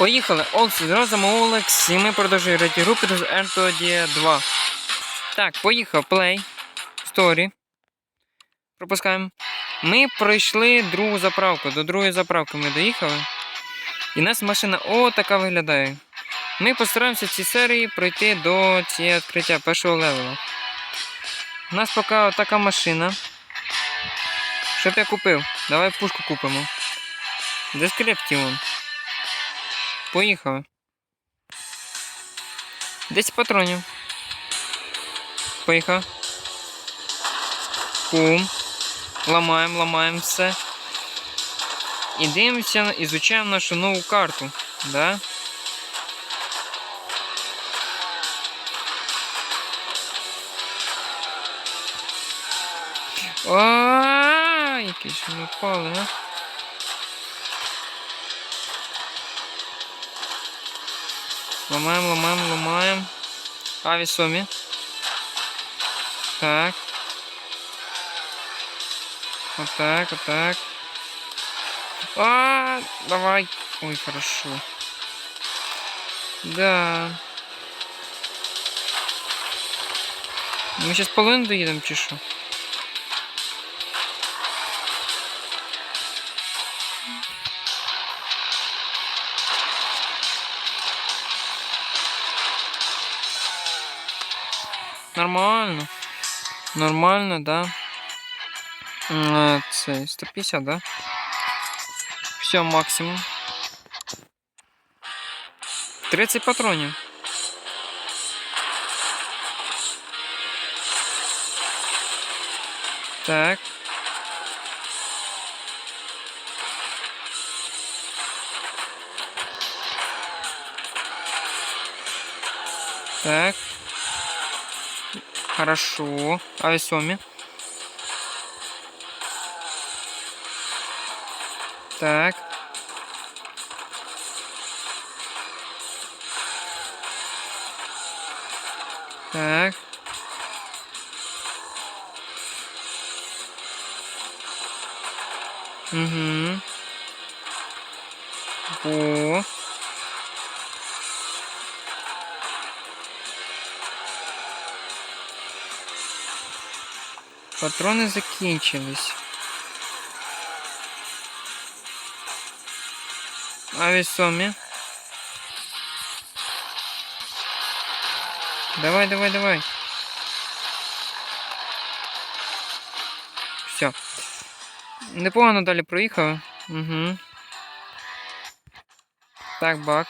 Поїхали. Олс разом Олекс, і ми продовжуємо групи з R2 2. Так, поїхав. Play. Story. Пропускаємо. Ми пройшли другу заправку. До другої заправки ми доїхали. І нас машина о така виглядає. Ми постараємося в цій серії пройти до цієї відкриття першого левела. У нас поки така машина. Що б я купив? Давай пушку купимо. Де скриптів? Поїхали. 10 патронів. Поїхав. Кум. Ламаємо, ламаємо все. І дивимося, ізучаємо нашу нову карту. Да? Ааа, які ж ми впали, а? Ламаємо, ламаємо, ламаємо. Аві сомі. Так. Отак, отак. А, давай. Ой, хорошо. Да. Ми сейчас половину доїдемо чи що? Нормально. Нормально, да. Це 150, да? Все, максимум. 30 патронів. Так. Так. Хорошо. А весоме? Так. Так. Угу. Во. Патрони закінчились. А весомі. Давай, давай, давай. Все. Непогано далі проїхав. Угу. Так, бак.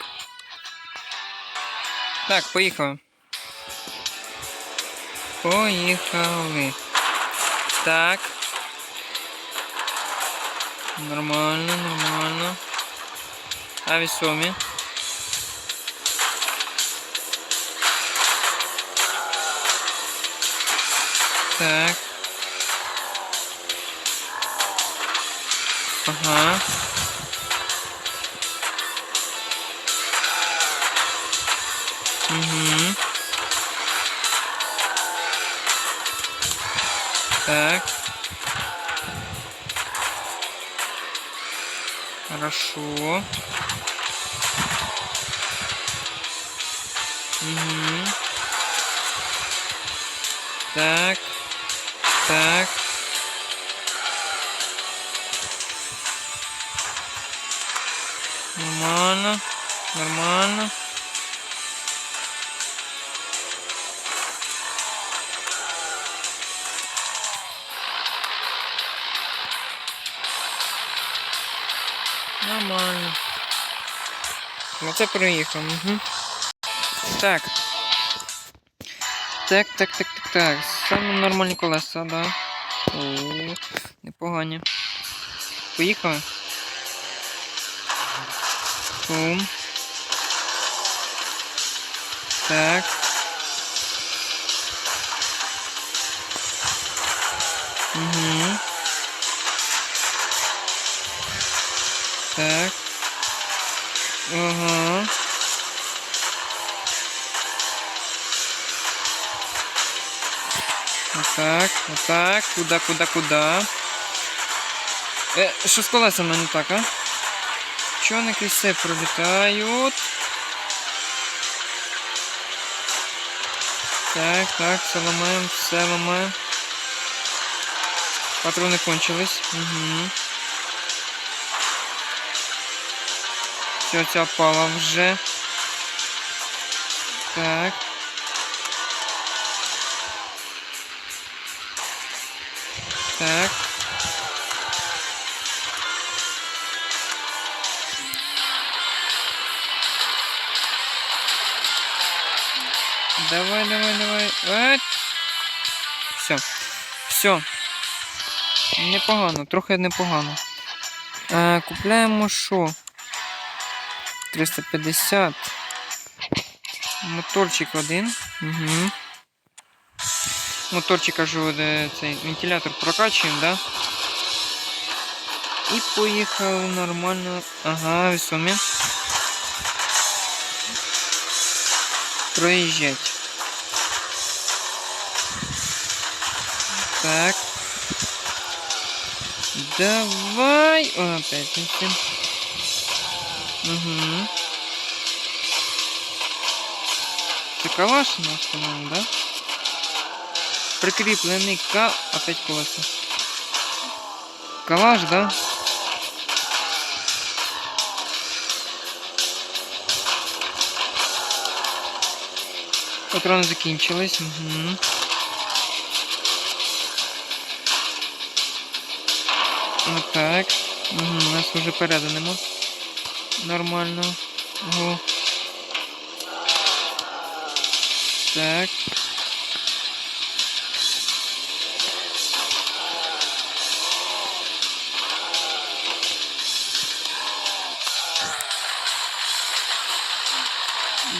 Так, поїхали. Поїхали. Так. Нормально, нормально. А весомі. Так. Хорошо. Угу. Так. Так. Ну це проїхав. Угу. Так. Так, так, так, так, так. Саме нормальні колеса, да. О, непогані. Поїхали. Бум. Так. Куда, куда, куда. Е, що з колесами не так, а? Брончоники все пролітають. Так, так, все ламаємо, все ламаємо. Патрони кончились. Угу. Все, ця пала вже. Так. Давай. Все. Все. Непогано, трохи непогано. Е, купляємо що? 350. Моторчик один. Угу. Моторчик кажу, цей вентилятор прокачуємо, да? І поїхав нормально. Ага, весомі. Проїжджать. Так. Давай. О, опять всем. Угу. Це калаш у нас, по-моему, да? Прикріплений ка... Опять колеса. Калаш, да? Патрони закінчились. Угу. Отак. Угу, нас вже переду нема. Нормально. Ого. Так.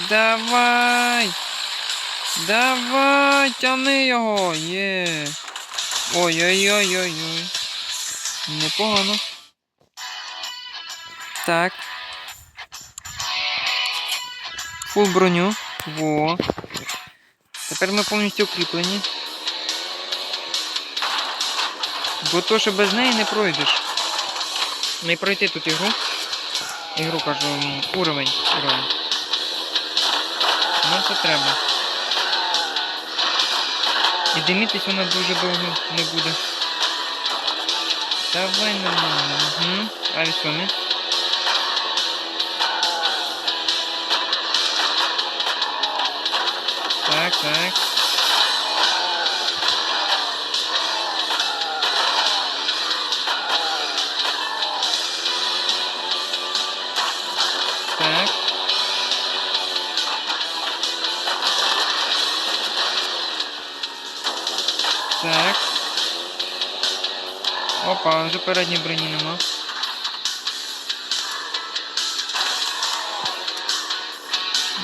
Давай! Давай, тяни його! Є! Ой-ой-ой-ой-ой. Непогано. Так. Фул броню. Во. Тепер ми повністю укріплені. Бо то, що без неї не пройдеш. Не пройти тут ігру. Ігру кажу, уровень. уровень. Ну це треба. І димітись вона дуже довго не буде. Давай нормально. Угу. А. Так, так. Так. Опа, вже передньої броні нема.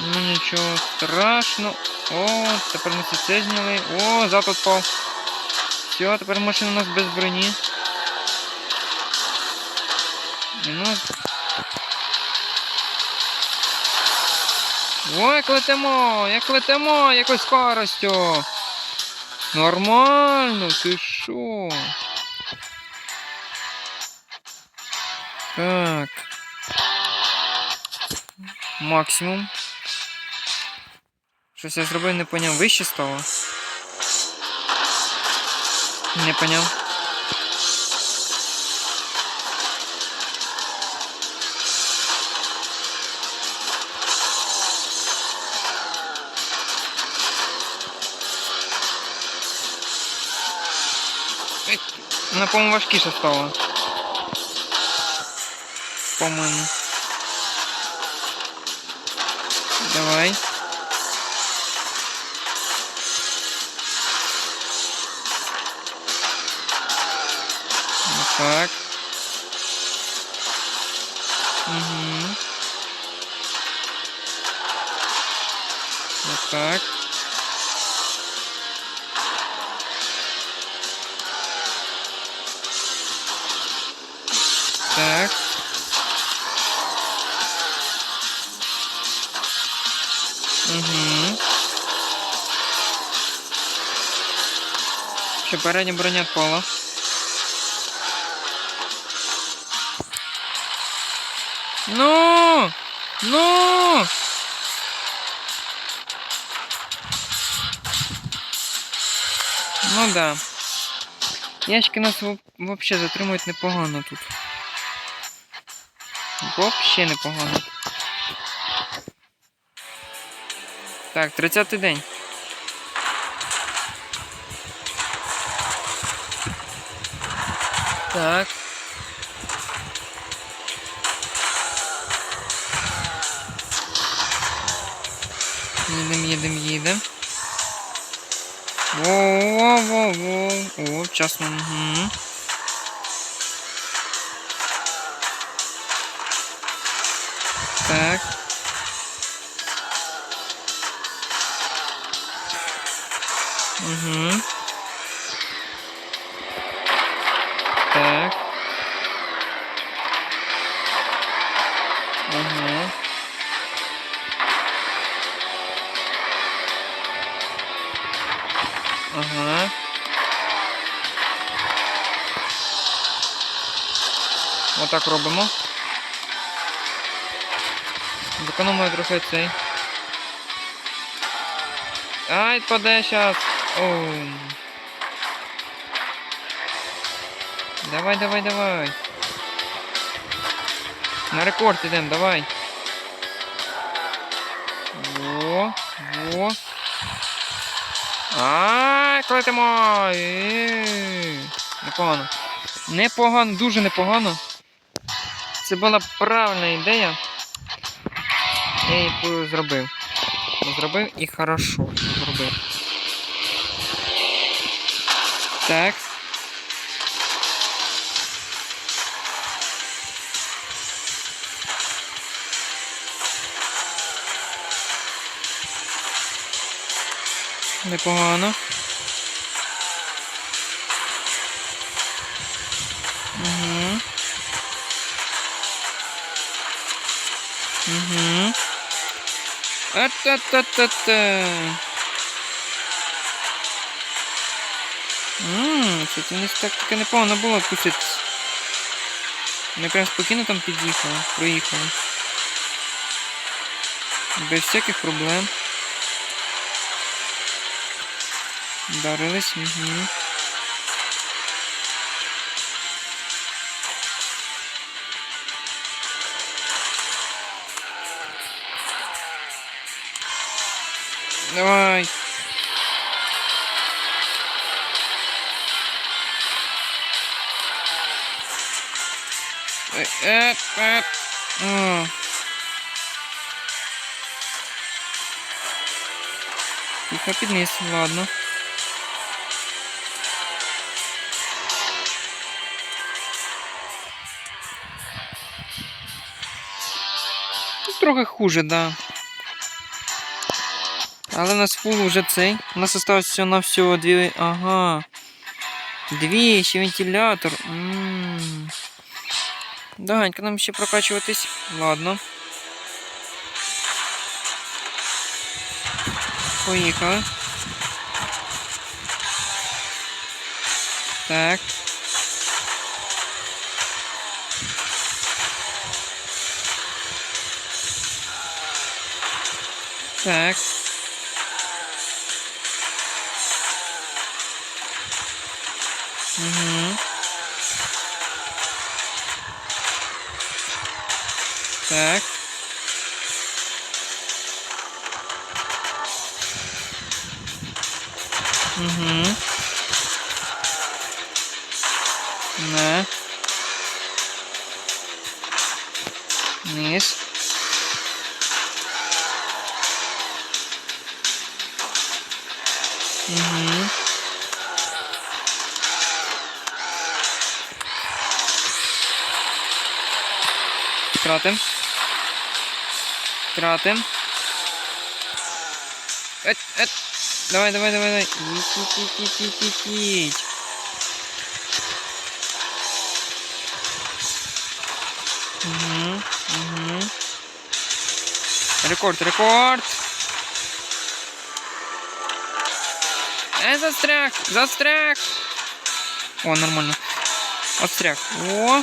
Ну нічого страшного. О, тепер ми все це зняли. О, зад отпав. Все, тепер машина у нас без броні. І ну. О, як летимо! Як летимо! Якою скоростю! Нормально, ти що? Так. Максимум. Щось я зробив, не поняв. Вище стало? Не поняв. Ей, Вона, по-моєму, важкіше стало. По-моєму. Давай. Вот так. Угу. Ще передня броня відпала. Ну! Ну! Ну да. Ящики нас вообще затримують непогано тут. Вообще непогано. Так, 30 день. Так. Їдем, їдем, їдем. Во-во-во-во. О, вчасно. Угу. Так. Зекономили трохи цей. Ай, паде. Оу. Давай, давай, давай. На рекорд ідем, давай. Во, во. Ай, клетимо! Непогано. Непогано, дуже непогано. Це була правильна ідея. Я зробив. Зробив і хорошо зробив. Так. Непогано. А-та-та-та-та. Ммм, це не так таке непогано було пуститись. Ми прям спокійно там під'їхали, проїхали. Без всяких проблем. Вдарились, угу. Давай. Эп, эп. О. Тихо, поднес, ладно. Трохи хуже, да. Але у нас фул уже цей. У нас осталось все на всього дві. Ага. Дві, ще вентилятор. Ммм. Дагонька нам ще прокачуватись. Ладно. Поїхали. Так. Так. Угу. Тратим. Тратим. Эт, эт. Давай, давай, давай, давай. Їдь, їдь, їдь, їдь, їдь, їдь. Угу, угу. Рекорд, рекорд. Е, застряг, застряг. О, нормально. Отстряг. О.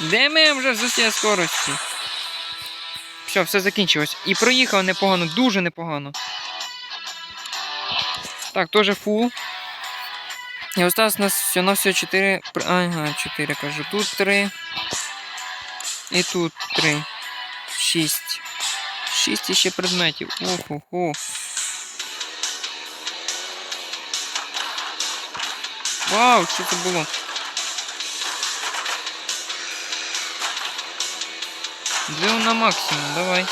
Де ми вже з скорості? Все, все закінчилось. І проїхав непогано, дуже непогано. Так, теж фул. І осталось у нас все на все 4. Ага, 4 кажу. Тут 3. І тут 3. 6. 6 іще предметів. Охо-хо. Вау, що це було? Двигун на максимум, давай.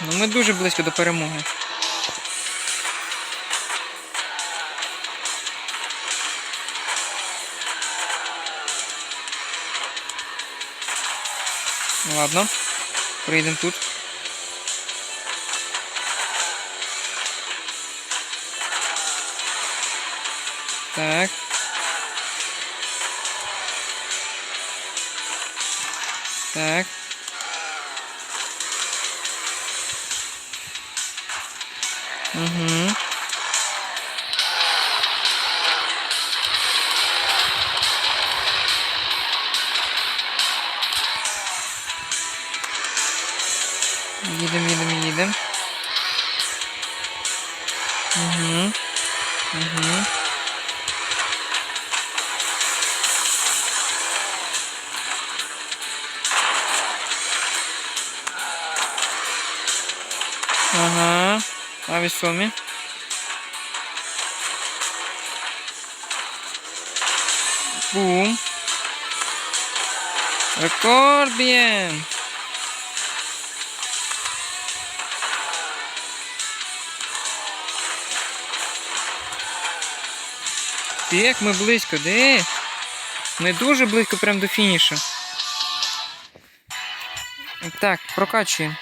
Ну ми дуже близько до перемоги. Ладно, прийдемо тут. Так. А весомі. Бум. Рекорд б'єм. Як ми близько, де? Ми дуже близько прямо до фінішу. Так, прокачуємо.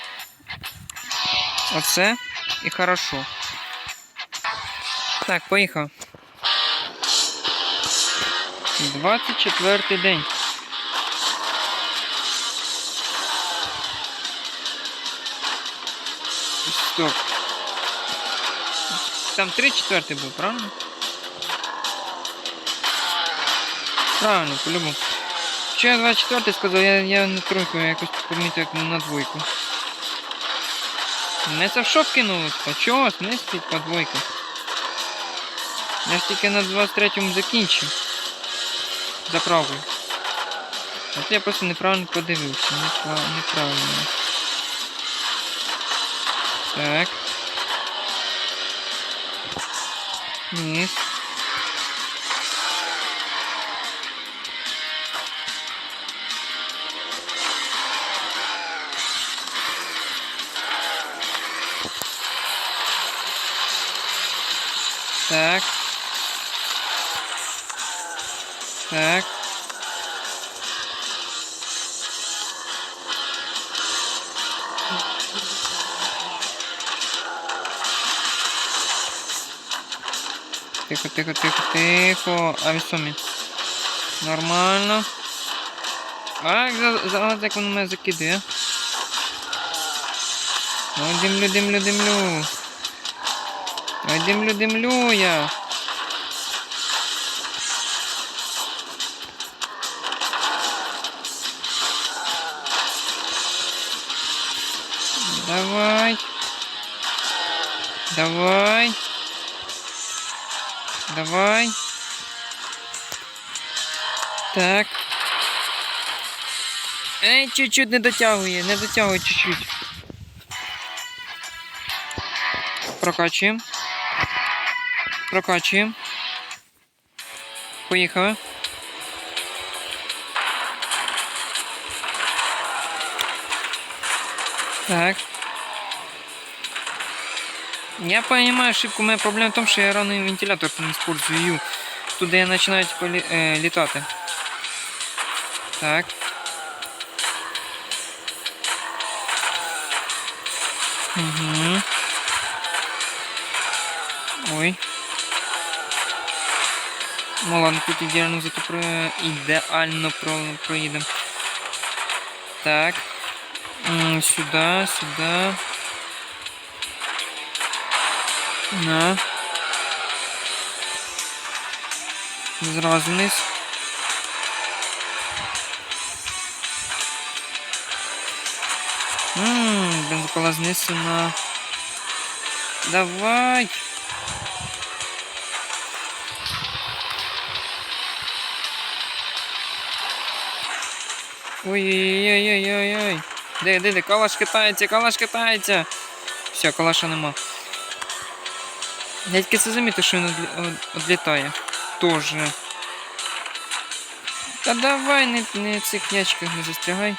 Оце і хорошо. Так, поїхав. 24 день. Стоп. Там 3 четвертий був, правильно? Правильно, по-любому. Що я 24 сказав, я, я на тройку я якось помітив як на двойку. Мене це в шок кинуло, а чого не по двойку? Я ж тільки на 23-му закінчив. Заправлю. А це я просто неправильно подивився. Неправ... Неправильно. Так. Низ. Так. Так. Тихо, тихо, тихо, тихо. А весомі. Нормально. А, як за як воно мене закидає. Ой, димлю, димлю, димлю. Ой, димлю, димлю я. Давай. Давай. Давай. Так. Ей, чуть-чуть не дотягує, не дотягує чуть-чуть. Прокачуємо. Прокачуємо. Поїхали. Так. Я понимаю ошибку. Моя проблема в том, что я рано вентилятор не использую. Туда я начинаю типа, лі, е, літати. Так. Угу. Маланку идеально зато про... ідеально про... проїде. Так. сюда, сюда, На. Зразу вниз. Ммм, бензопила знизу на... Давай! Ой-ой-ой-ой-ой-ой. Де, де, де, калаш китається, калаш китається. Все, калаша нема. Я тільки це замітив, що він одлітає. Тоже. Та давай, не, не цих ячках не застрягай.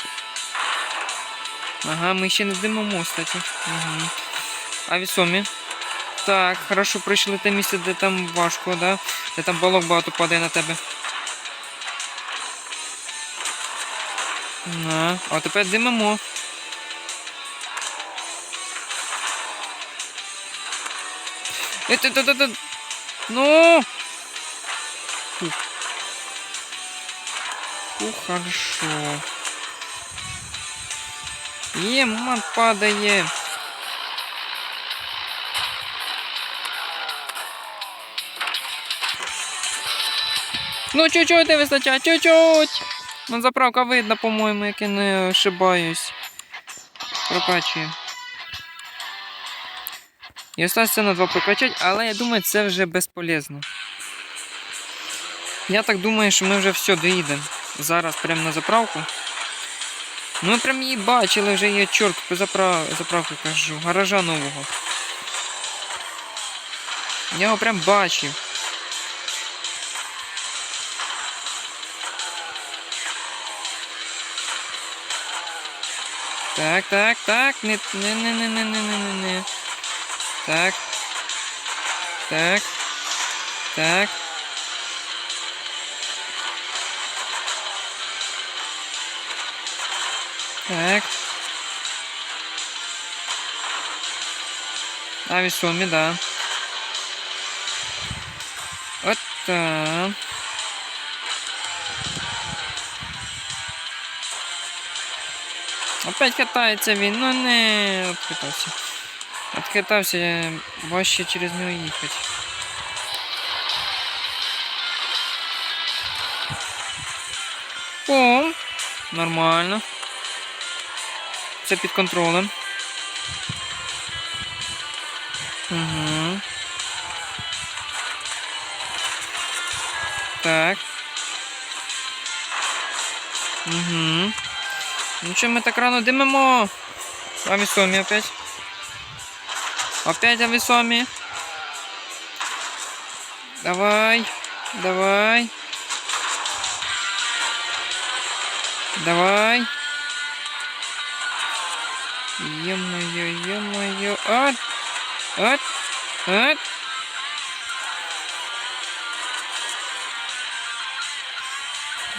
Ага, ми ще не димимо, кстати. Угу. А весомі. Так, хорошо пройшли те місце, де там важко, да? Де там балок багато падає на тебе. На, а тепер димимо. Это, это, это, ну! Фух. Фух, хорошо. Е, ман падає. Ну, чуть-чуть не вистачає, чуть-чуть. Ну, заправка видно, по-моєму, як я не ошибаюсь. Прокачує. І осталось на два прокачати, але я думаю, це вже безполезно. Я так думаю, що ми вже все доїдемо. Зараз прямо на заправку. Ну, ми прям її бачили, вже є чорт по заправ... заправку кажу, гаража нового. Я його прям бачив. Так, так, так. Не, не, не, не, не, не, не, не. Так. Так. Так. Так. А, весомый, да. Вот так. Опять катається він, ну не откатався. Откатався, важче через нього їхати. О, нормально. Це під контролем. Угу. Так. Ну що ми так рано димимо? А весомі опять. Опять а весомі. Давай. Давай. Давай. Ё-моё, ё-моё. От. От. От.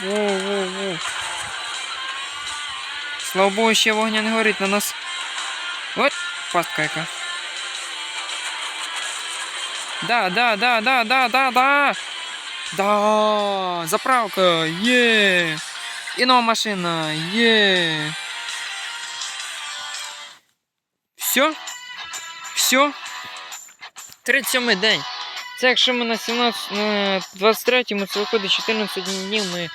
Воу-воу-воу. Слава Богу, ще вогня не горить на нас. От, пастка яка. Да, да, да, да, да, да, да. Да, заправка, є. І нова машина, є. Все? Все? 37 день. Це якщо ми на 17, на 23-му, це виходить 14 днів, ми,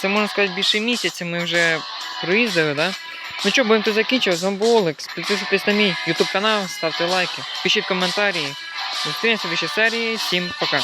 це можна сказати більше місяця, ми вже проїздили, да? Ну що, будемо тут закінчувати. З вами був Олекс. Підписуйтесь на мій YouTube канал, ставте лайки, пишіть коментарі. Зустрінемося в іншій серії. Всім пока.